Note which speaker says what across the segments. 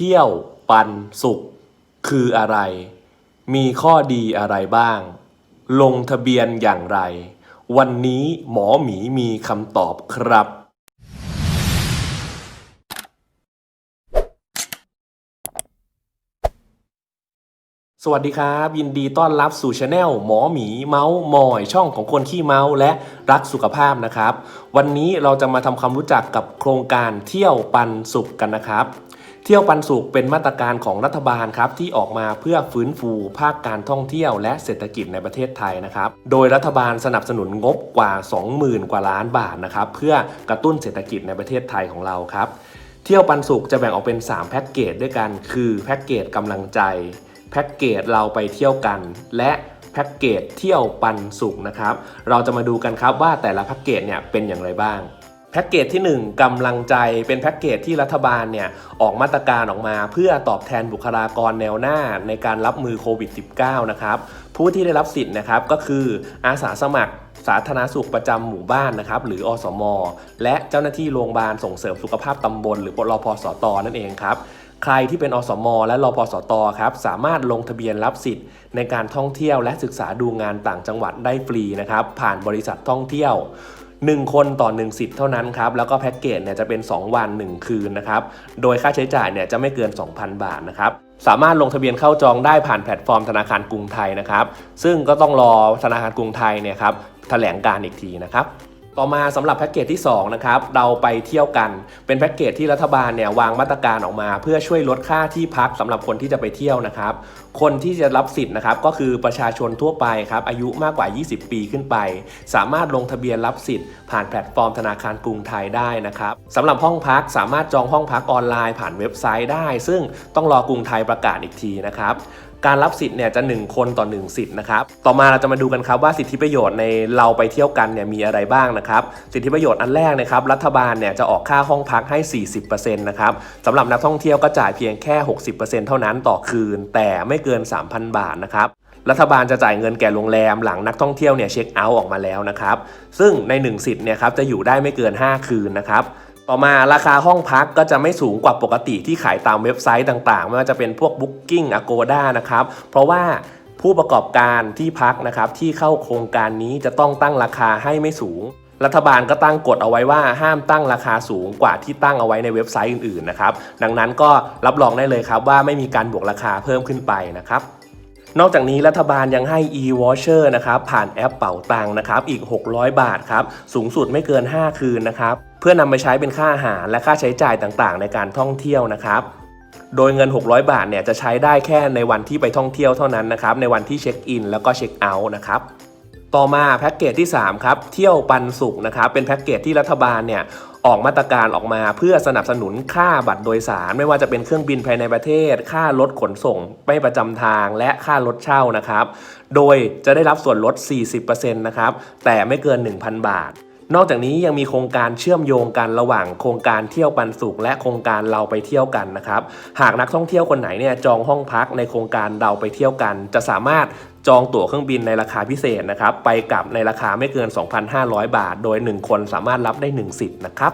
Speaker 1: เที่ยวปันสุข คืออะไร มีข้อดีอะไรบ้าง ลงทะเบียนอย่างไร วันนี้หมอหมีมีคำตอบครับ สวัสดีครับ ยินดีต้อนรับสู่ช anel หมอหมีเมาส์มอยช่องของคนขี้เมาส์และรักสุขภาพนะครับ วันนี้เราจะมาทำความรู้จักกับโครงการเที่ยวปันสุขกันนะครับ เที่ยวปันสุขเป็นมาตรการของรัฐบาลครับที่ออกมาเพื่อฟื้นฟูภาคการท่องเที่ยวและเศรษฐกิจในประเทศไทยนะครับ โดยรัฐบาลสนับสนุนงบกว่า 20,000 กว่าล้านบาทนะครับเพื่อกระตุ้นเศรษฐกิจในประเทศไทยของเราครับเที่ยวปันสุขจะแบ่งออกเป็น 3 แพ็กเกจด้วยกัน คือแพ็กเกจกำลังใจแพ็กเกจเราไปเที่ยวกัน และแพ็กเกจเที่ยวปันสุขนะครับ เราจะมาดูกันครับว่าแต่ละแพ็กเกจเนี่ยเป็นอย่างไรบ้าง แพ็กเกจที่ 1กำลังใจเป็นแพ็กเกจที่รัฐบาลเนี่ยออกมาตรการออกมา เพื่อตอบแทนบุคลากรแนวหน้าในการรับมือโควิด -19 นะครับผู้ที่ได้รับสิทธิ์นะครับก็คืออาสาสมัครสาธารณสุขประจำหมู่บ้านนะครับหรืออสม และเจ้าหน้าที่โรงพยาบาลส่งเสริมสุขภาพตำบล หรือรพสตนั่นเองครับใครที่เป็นอสม และรพสตครับสามารถลงทะเบียนรับสิทธิ์ ในการท่องเที่ยวและศึกษาดูงานต่างจังหวัดได้ฟรีนะครับผ่านบริษัทท่องเที่ยว 1 คนต่อ1สิทธิ์เท่านั้นครับแล้วก็แพ็กเกจเนี่ยจะเป็น 2 วัน 1 คืนนะครับโดยค่าใช้จ่ายเนี่ยจะไม่เกิน 2,000 บาทนะครับสามารถลงทะเบียนเข้าจองได้ผ่านแพลตฟอร์มธนาคารกรุงไทยนะครับซึ่งก็ต้องรอธนาคารกรุงไทยเนี่ยครับแถลงการอีกทีนะครับ ต่อมาสำหรับแพ็กเกจที่2นะครับเราไปเที่ยวกันเป็นแพ็กเกจที่รัฐบาลเนี่ยวางมาตรการออกมา เพื่อช่วยลดค่าที่พักสำหรับคนที่จะไปเที่ยวนะครับ คนที่จะรับสิทธิ์นะครับก็คือประชาชนทั่วไปครับอายุมากกว่า 20 ปีขึ้นไป สามารถลงทะเบียนรับสิทธิ์ผ่านแพลตฟอร์มธนาคารกรุงไทยได้นะครับสำหรับห้องพักสามารถจองห้องพักออนไลน์ผ่านเว็บไซต์ได้ ซึ่งต้องรอกรุงไทยประกาศอีกทีนะครับการรับสิทธิ์เนี่ยจะ 1 คนต่อ 1 สิทธิ์นะครับ ต่อมาเราจะมาดูกันครับว่าสิทธิประโยชน์ในเราไปเที่ยวกันเนี่ยมีอะไรบ้างนะครับ สิทธิประโยชน์อันแรกนะครับรัฐบาลเนี่ยจะออกค่าห้องพักให้ 40%นะครับสำหรับนักท่องเที่ยวก็จ่ายเพียงแค่ 60%เท่านั้นต่อคืน แต่ไม่เกิน 3,000 บาทนะครับรัฐบาลจะจ่ายเงินแก่โรงแรมหลังนักท่องเที่ยวเนี่ยเช็คเอาท์ออกมาแล้วนะครับ ซึ่งใน 1 สิทธิ์เนี่ยครับจะอยู่ได้ไม่เกิน 5 คืนนะครับ ต่อมาราคาห้องพักก็จะไม่สูงกว่าปกติที่ขายตามเว็บไซต์ต่างๆ ไม่ว่าจะเป็นพวก Booking Agoda นะครับ เพราะว่าผู้ประกอบการที่พักนะครับที่เข้าโครงการนี้จะต้องตั้งราคาให้ไม่สูง รัฐบาลก็ตั้งกฎเอาไว้ว่าห้ามตั้งราคาสูงกว่าที่ตั้งเอาไว้ในเว็บไซต์อื่นๆนะครับดังนั้นก็รับรองได้เลยครับว่าไม่มีการบวกราคาเพิ่มขึ้นไปนะครับนอกจากนี้รัฐบาลยังให้ e-voucher นะครับผ่านแอปเป๋าตังนะครับอีก 600 บาทครับสูงสุดไม่เกิน 5 คืนนะครับ เพื่อนำไปใช้เป็นค่าอาหารและค่าใช้จ่ายต่างๆ ในการท่องเที่ยวนะครับ โดยเงิน 600 บาทเนี่ยจะใช้ได้แค่ในวันที่ไปท่องเที่ยวเท่านั้นนะครับ ในวันที่เช็คอินแล้วก็เช็คเอาท์นะครับต่อมาแพ็กเกจที่ 3 ครับ เที่ยวปันสุขนะครับเป็นแพ็กเกจที่รัฐบาลเนี่ยออกมาตรการออกมาเพื่อสนับสนุนค่าบัตรโดยสาร ไม่ว่าจะเป็นเครื่องบินภายในประเทศ ค่ารถขนส่งไม่ประจำทางและค่ารถเช่านะครับ โดยจะได้รับส่วนลด 40%นะครับแต่ไม่เกิน 1,000 บาท นอกจากนี้ยังมีโครงการเชื่อมโยงกันระหว่างโครงการเที่ยวปันสุข และโครงการเราไปเที่ยวกันนะครับ หากนักท่องเที่ยวคนไหนเนี่ยจองห้องพักในโครงการเราไปเที่ยวกัน จะสามารถจองตั๋วเครื่องบินในราคาพิเศษนะครับ ไปกลับในราคาไม่เกิน 2,500 บาท โดย 1 คนสามารถรับได้1สิทธิ์นะครับ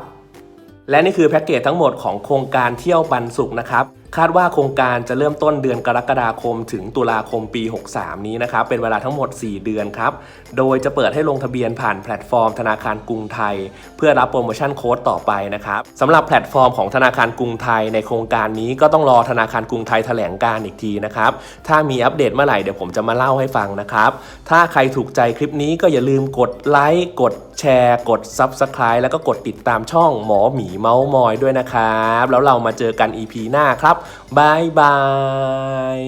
Speaker 1: และนี่คือแพ็กเกจทั้งหมดของโครงการเที่ยวปันสุขนะครับ คาดว่าโครงการจะเริ่มต้นเดือนกรกฎาคม ถึงตุลาคมปี 63 นี้นะครับ เป็นเวลาทั้งหมด 4 เดือนครับ โดยจะเปิดให้ลงทะเบียนผ่านแพลตฟอร์มธนาคารกรุงไทย เพื่อรับโปรโมชั่นโค้ดต่อไปนะครับสำหรับแพลตฟอร์มของธนาคารกรุงไทยในโครงการนี้ก็ต้องรอธนาคารกรุงไทยแถลงการอีกทีนะครับ ถ้ามีอัปเดตเมื่อไหร่เดี๋ยวผมจะมาเล่าให้ฟังนะครับ ถ้าใครถูกใจคลิปนี้ก็อย่าลืมกดไลค์กดแชร์ กด Subscribe แล้วก็กดติดตามช่องหมอหมีเมาส์มอยด้วยนะครับ แล้วเรามาเจอกัน EP หน้าครับบายบาย